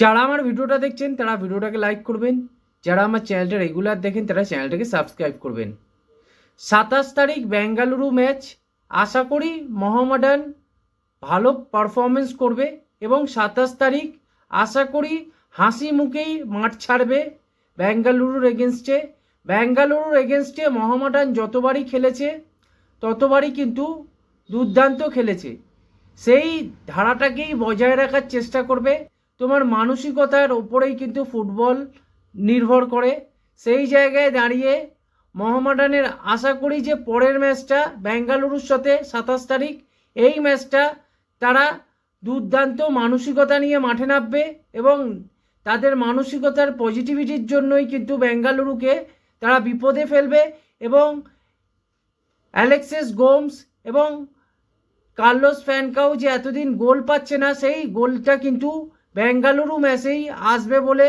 যারা আমার ভিডিওটা দেখছেন, তারা ভিডিওটাকে লাইক করবেন। যারা আমার চ্যানেলটা রেগুলার দেখেন, তারা চ্যানেলটাকে সাবস্ক্রাইব করবেন। সাতাশ তারিখ বেঙ্গালুরু ম্যাচ আশা করি মোহামেডান ভালো পারফরমেন্স করবে এবং সাতাশ তারিখ আশা করি হাসি মুখেই মাঠ ছাড়বে বেঙ্গালুরুর এগেনস্টে বেঙ্গালুরুর এগেনস্টে মোহামেডান যতবারই খেলেছে, ততবারই কিন্তু দুর্দান্ত খেলেছে। সেই ধারাটাকেই বজায় রাখার চেষ্টা করবে। তোমার মানসিকতার ওপরেই কিন্তু ফুটবল নির্ভর করে। সেই জায়গায় দাঁড়িয়ে মোহামেডানের আশা করি যে পরের ম্যাচটা বেঙ্গালুরুর সাথে সাতাশ তারিখ, এই ম্যাচটা তারা দুর্দান্ত মানসিকতা নিয়ে মাঠে নামবে এবং তাদের মানসিকতার পজিটিভিটির জন্যই কিন্তু বেঙ্গালুরুকে তারা বিপদে ফেলবে এবং অ্যালেক্সেস গোমস এবং কার্লোস ফ্যানকাও যে এতদিন গোল পাচ্ছে না, সেই গোলটা কিন্তু বেঙ্গালুরু ম্যাচেই আসবে বলে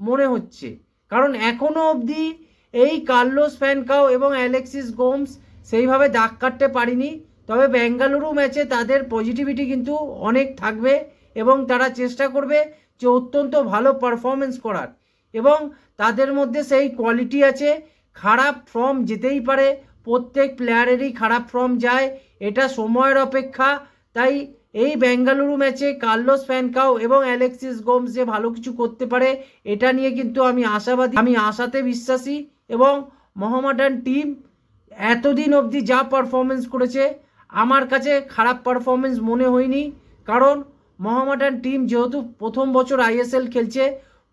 মনে হচ্ছে। কারণ এখনও অবধি এই কার্লোস ফ্যানকাও এবং অ্যালেক্সিস গোমস সেইভাবে দাগ কাটতে পারিনি। তবে বেঙ্গালুরু ম্যাচে তাদের পজিটিভিটি কিন্তু অনেক থাকবে এবং তারা চেষ্টা করবে যে অত্যন্ত ভালো পারফরমেন্স করার। এবং তাদের মধ্যে সেই কোয়ালিটি আছে, খারাপ ফর্ম যেতেই পারে, প্রত্যেক প্লেয়ারেরই খারাপ ফর্ম যায়, এটা সময়ের অপেক্ষা। তাই এই বেঙ্গালুরু ম্যাচে কার্লোস ফ্যানকাও এবং অ্যালেক্সিস গোমস যে ভালো কিছু করতে পারে, এটা নিয়ে কিন্তু আমি আশাবাদী। আমি আশাতে বিশ্বাসী এবং মোহামেডান টিম এতদিন অবধি যা পারফরমেন্স করেছে, আমার কাছে খারাপ পারফরমেন্স মনে হয়নি। কারণ মোহামেডান টিম যেহেতু প্রথম বছর আইএসএল খেলছে,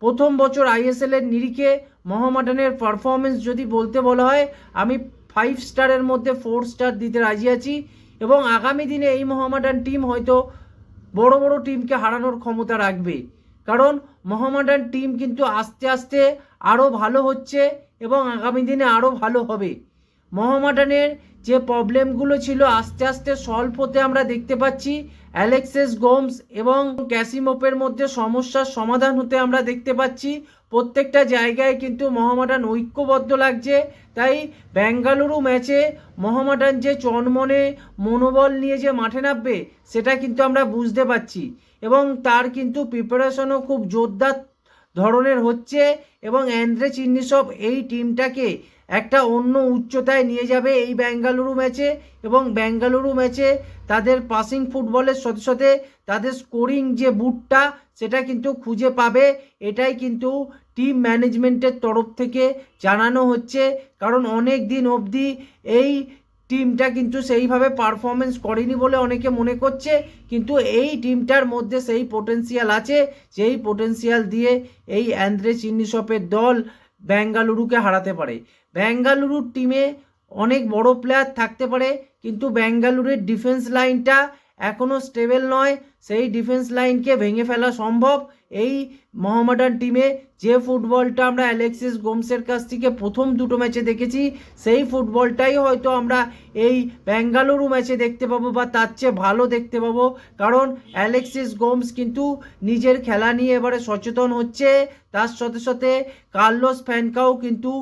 প্রথম বছর আইএসএল এর নিরিখে মোহামেডানের পারফরমেন্স যদি বলতে বলা হয়, আমি ফাইভ স্টারের মধ্যে ফোর স্টার দিতে রাজি আছি। এবং আগামী দিনে এই মোহামেডান টিম হয়তো বড় বড় টিমকে হারানোর ক্ষমতা রাখবে। কারণ মোহামেডান টিম কিন্তু আস্তে আস্তে আরও ভালো হচ্ছে এবং আগামী দিনে আরও ভালো হবে। মোহামেডানের যে প্রবলেমগুলো ছিল আস্তে আস্তে সলভ হতে আমরা দেখতে পাচ্ছি। অ্যালেক্সেস গোমস এবং ক্যাসিমোপের মধ্যে সমস্যার সমাধান হতে আমরা দেখতে পাচ্ছি। প্রত্যেকটা জায়গায় কিন্তু মহামাডান ঐক্যবদ্ধ লাগছে। তাই বেঙ্গালুরু ম্যাচে মহামাডান যে চনমনে মনোবল নিয়ে যে মাঠে নামবে, সেটা কিন্তু আমরা বুঝতে পারছি। এবং তার কিন্তু প্রিপারেশনও খুব জোরদার ধরনের হচ্ছে এবং অ্যান্দ্রে চিন্নিসব এই টিমটাকে একটা অন্য উচ্চতায় নিয়ে যাবে এই বেঙ্গালুরু ম্যাচে এবং বেঙ্গালুরু ম্যাচে তাদের পাসিং ফুটবলের সাথে সাথে তাদের স্কোরিং যে বুটটা সেটা কিন্তু খুঁজে পাবে। এটাই কিন্তু টিম ম্যানেজমেন্টের তরফ থেকে জানানো হচ্ছে। কারণ অনেক দিন অবধি এই টিমটা কিন্তু সেইভাবে পারফরমেন্স করেনি বলে অনেকে মনে করছে। কিন্তু এই টিমটার মধ্যে সেই পোটেন্সিয়াল আছে। যেই পোটেন্সিয়াল দিয়ে এই অ্যান্দ্রে চিন্নিসপের দল বেঙ্গালুরুকে হারাতে পারে। বেঙ্গালুরুর টিমে অনেক বড় প্লেয়ার থাকতে পারে কিন্তু বেঙ্গালুরের ডিফেন্স লাইনটা এখনও স্টেবল নয়। সেই ডিফেন্স লাইনকে ভেঙে ফেলা সম্ভব। এই মোহামেডান টিমে যে ফুটবলটা আমরা অ্যালেক্সিস গোমসের কাছ থেকে প্রথম দুটো ম্যাচে দেখেছি, সেই ফুটবলটাই হয়তো আমরা এই বেঙ্গালুরু ম্যাচে দেখতে পাবো বা তার চেয়ে ভালো দেখতে পাবো। কারণ অ্যালেক্সিস গোমস কিন্তু নিজের খেলা নিয়ে এবারে সচেতন হচ্ছে। তার সাথে সাথে কার্লোস ফ্যানকাও কিন্তু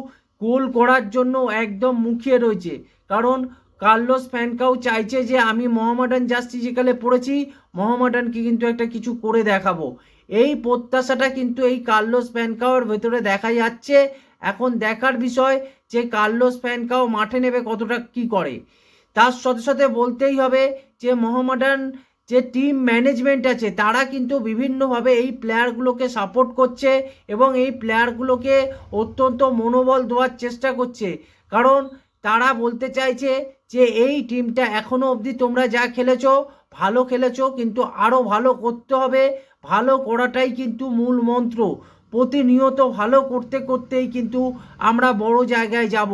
গোল করার জন্য একদম মুখিয়ে রয়েছে। কারণ কার্লোস ফ্যানকাও চাইছে যে আমি মোহামেডান যেখানে পড়েছি মোহামেডানকে কিন্তু একটা কিছু করে দেখাবো। এই প্রত্যাশাটা কিন্তু এই কার্লোস ফ্যানকাওয়ের ভেতরে দেখা যাচ্ছে। এখন দেখার বিষয় যে কার্লোস ফ্যানকাও মাঠে নেবে কতটা, কি করে। তার সাথে সাথে বলতেই হবে যে মোহামেডান যে টিম ম্যানেজমেন্ট আছে, তারা কিন্তু বিভিন্নভাবে এই প্লেয়ারগুলোকে সাপোর্ট করছে এবং এই প্লেয়ারগুলোকে অত্যন্ত মনোবল দেওয়ার চেষ্টা করছে। কারণ তারা বলতে চাইছে যে এই টিমটা এখনও অবধি তোমরা যা খেলেছো, ভালো খেলেছো, কিন্তু আরও ভালো করতে হবে। ভালো করাটাই কিন্তু মূল মন্ত্র। প্রতিনিয়ত ভালো করতে করতেই কিন্তু আমরা বড় জায়গায় যাব।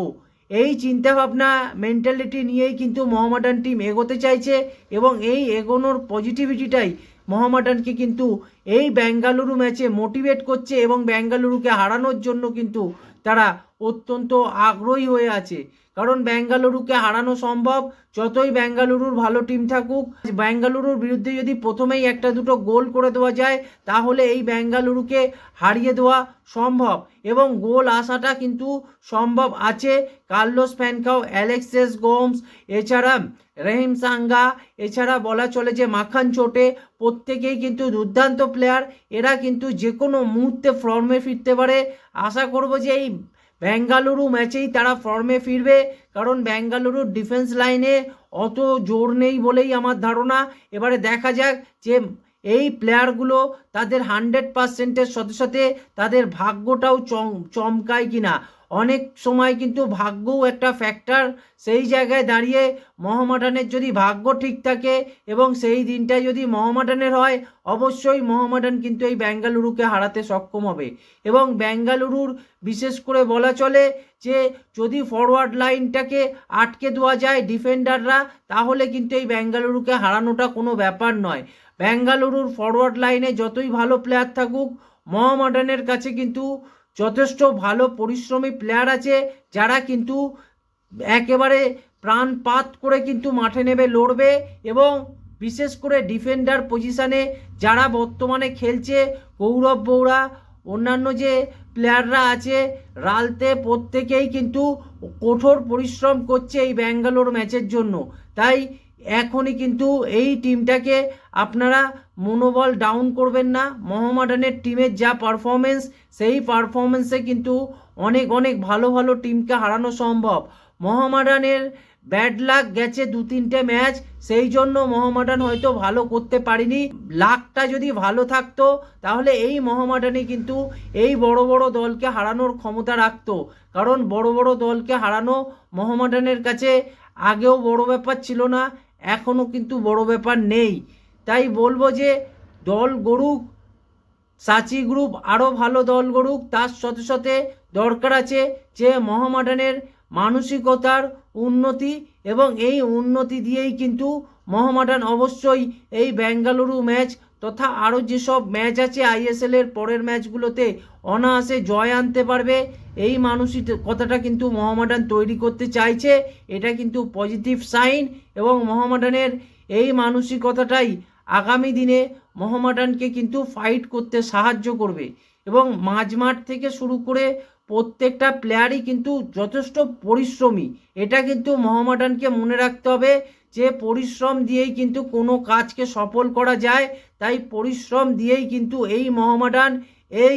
এই চিন্তাভাবনা মেন্টালিটি নিয়েই কিন্তু মোহামেডান টিম এগোতে চাইছে এবং এই এগোনোর পজিটিভিটিটাই মোহামেডানকে কিন্তু এই বেঙ্গালুরু ম্যাচে মোটিভেট করছে এবং বেঙ্গালুরুকে হারানোর জন্য কিন্তু তারা অত্যন্ত আগ্রহী হয়ে আছে। কারণ ব্যাঙ্গালুরুকে হারানো সম্ভব, যতই ব্যাঙ্গালুরুর ভালো টিম থাকুক ব্যাঙ্গালুরুর বিরুদ্ধে যদি প্রথমেই একটা দুটো গোল করে দেওয়া যায়, তাহলে এই ব্যাঙ্গালুরুকে হারিয়ে দেওয়া সম্ভব। এবং গোল আসাটা কিন্তু সম্ভব আছে কার্লোস ফ্যানকাও, অ্যালেক্সেস গোমস, এছাড়া রহিম সাঙ্গা, এছাড়া বলা চলে যে মাখান চোটে প্রত্যেকেই কিন্তু দুর্দান্ত প্লেয়ার এরা কিন্তু যে কোনো মুহূর্তে ফর্মে ফিরতে পারে। আশা করব যে এই বেঙ্গালুরু ম্যাচেই তারা ফর্মে ফিরবে, কারণ ব্যাঙ্গালুরুর ডিফেন্স লাইনে অত জোর নেই বলেই আমার ধারণা। এবারে দেখা যাক যে এই প্লেয়ারগুলো তাদের হান্ড্রেড পার্সেন্টের সাথে সাথে তাদের ভাগ্যটাও চম, চমকায় কিনা। অনেক সময় কিন্তু ভাগ্যও একটা ফ্যাক্টর সেই জায়গায় দাঁড়িয়ে মোহামেডানের যদি ভাগ্য ঠিক থাকে এবং সেই দিনটা যদি মোহামেডানের হয়, অবশ্যই মোহামেডান কিন্তু এই ব্যাঙ্গালুরুকে হারাতে সক্ষম হবে। এবং ব্যাঙ্গালুরুর বিশেষ করে বলা চলে যে, যদি ফরওয়ার্ড লাইনটাকে আটকে দেওয়া যায় ডিফেন্ডাররা তাহলে কিন্তু এই ব্যাঙ্গালুরুকে হারানোটা কোনো ব্যাপার নয়। ব্যাঙ্গালুরুর ফরওয়ার্ড লাইনে যতই ভালো প্লেয়ার থাকুক, মোহামেডানের কাছে কিন্তু যথেষ্ট ভালো পরিশ্রমী প্লেয়ার আছে যারা কিন্তু একেবারে প্রাণপাত করে কিন্তু মাঠে নেবে লড়বে এবং বিশেষ করে ডিফেন্ডার পজিশানে যারা বর্তমানে খেলছে গৌরব বৌড়া অন্যান্য যে প্লেয়াররা আছে, রালতে প্রত্যেকেই কিন্তু কঠোর পরিশ্রম করছে এই ব্যাঙ্গালোর ম্যাচের জন্য। তাই এখনই কিন্তু এই টিমটাকে আপনারা মনোবল ডাউন করবেন না। মোহামেডানের টিমের যা পারফরমেন্স সেই পারফরমেন্সে কিন্তু অনেক অনেক ভালো ভালো টিমকে হারানো সম্ভব। মোহামেডানের ব্যাড লাক গেছে দু তিনটে ম্যাচ সেই জন্য মোহামেডান হয়তো ভালো করতে পারিনি। লাকটা যদি ভালো থাকতো, তাহলে এই মোহামেডানই কিন্তু এই বড় বড় দলকে হারানোর ক্ষমতা রাখতো। কারণ বড় বড় দলকে হারানো মোহামেডানের কাছে আগেও বড় ব্যাপার ছিল না, এখনও কিন্তু বড় ব্যাপার নেই। তাই বলব যে দল গড়ুক, সাচি গ্রুপ আরও ভালো দল গড়ুক, তার সাথে সাথে দরকার আছে যে মোহামেডানের মানসিকতার উন্নতি এবং এই উন্নতি দিয়েই কিন্তু মহামাডান অবশ্যই এই বেঙ্গালুরু ম্যাচ তথা আরও যেসব ম্যাচ আছে আইএসএলের পরের ম্যাচগুলোতে অনায়াসে জয় আনতে পারবে। এই মানসিকতাটা কিন্তু মোহামেডান তৈরি করতে চাইছে। এটা কিন্তু পজিটিভ সাইন এবং মোহামেডানের এই মানসিকতাটাই আগামী দিনে মোহামেডানকে কিন্তু ফাইট করতে সাহায্য করবে এবং মাঝমাঠ থেকে শুরু করে প্রত্যেকটা প্লেয়ারই কিন্তু যথেষ্ট পরিশ্রমী। এটা কিন্তু মোহামেডানকে মনে রাখতে হবে যে পরিশ্রম দিয়েই কিন্তু কোনো কাজকে সফল করা যায়, তাই পরিশ্রম দিয়েই কিন্তু এই মোহামেডান এই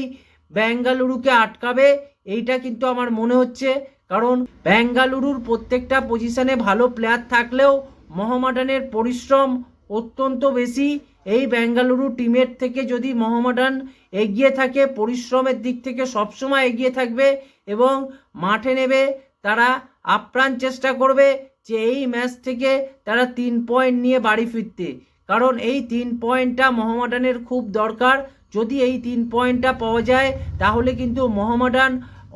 বেঙ্গালুরুকে আটকাবে, এইটা কিন্তু আমার মনে হচ্ছে। কারণ বেঙ্গালুরুর প্রত্যেকটা পজিশানে ভালো প্লেয়ার থাকলেও মোহামেডানের পরিশ্রম অত্যন্ত বেশি এই বেঙ্গালুরু টিমের থেকে যদি মোহামেডান এগিয়ে থাকে, পরিশ্রমের দিক থেকে সবসময় এগিয়ে থাকবে এবং মাঠে নেবে, তারা আপ্রাণ চেষ্টা করবে যে এই ম্যাচ থেকে তারা তিন পয়েন্ট নিয়ে বাড়ি ফিরতে। কারণ এই তিন পয়েন্টটা মোহামেডানের খুব দরকার। যদি এই তিন পয়েন্টটা পাওয়া যায়, তাহলে কিন্তু মোহামেডান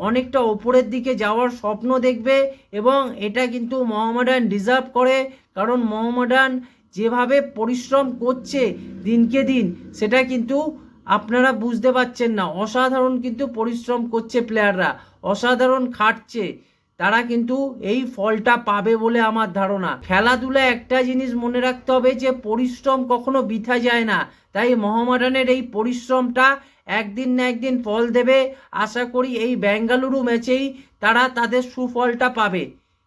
অনেকটা ওপরের দিকে যাওয়ার স্বপ্ন দেখবে এবং এটা কিন্তু মোহামেডান ডিজার্ভ করে। কারণ মোহামেডান যেভাবে পরিশ্রম করছে দিনকে দিন, সেটা কিন্তু আপনারা বুঝতে পারছেন না। অসাধারণ কিন্তু পরিশ্রম করছে প্লেয়াররা অসাধারণ খাটছে। তারা কিন্তু এই ফলটা পাবে বলে আমার ধারণা। খেলাধুলা একটা জিনিস মনে রাখতে হবে যে, পরিশ্রম কখনো বৃথা যায় না। তাই মোহামেডানের এই পরিশ্রমটা একদিন না একদিন ফল দেবে। আশা করি এই বেঙ্গালুরু ম্যাচেই তারা তাদের সুফলটা পাবে।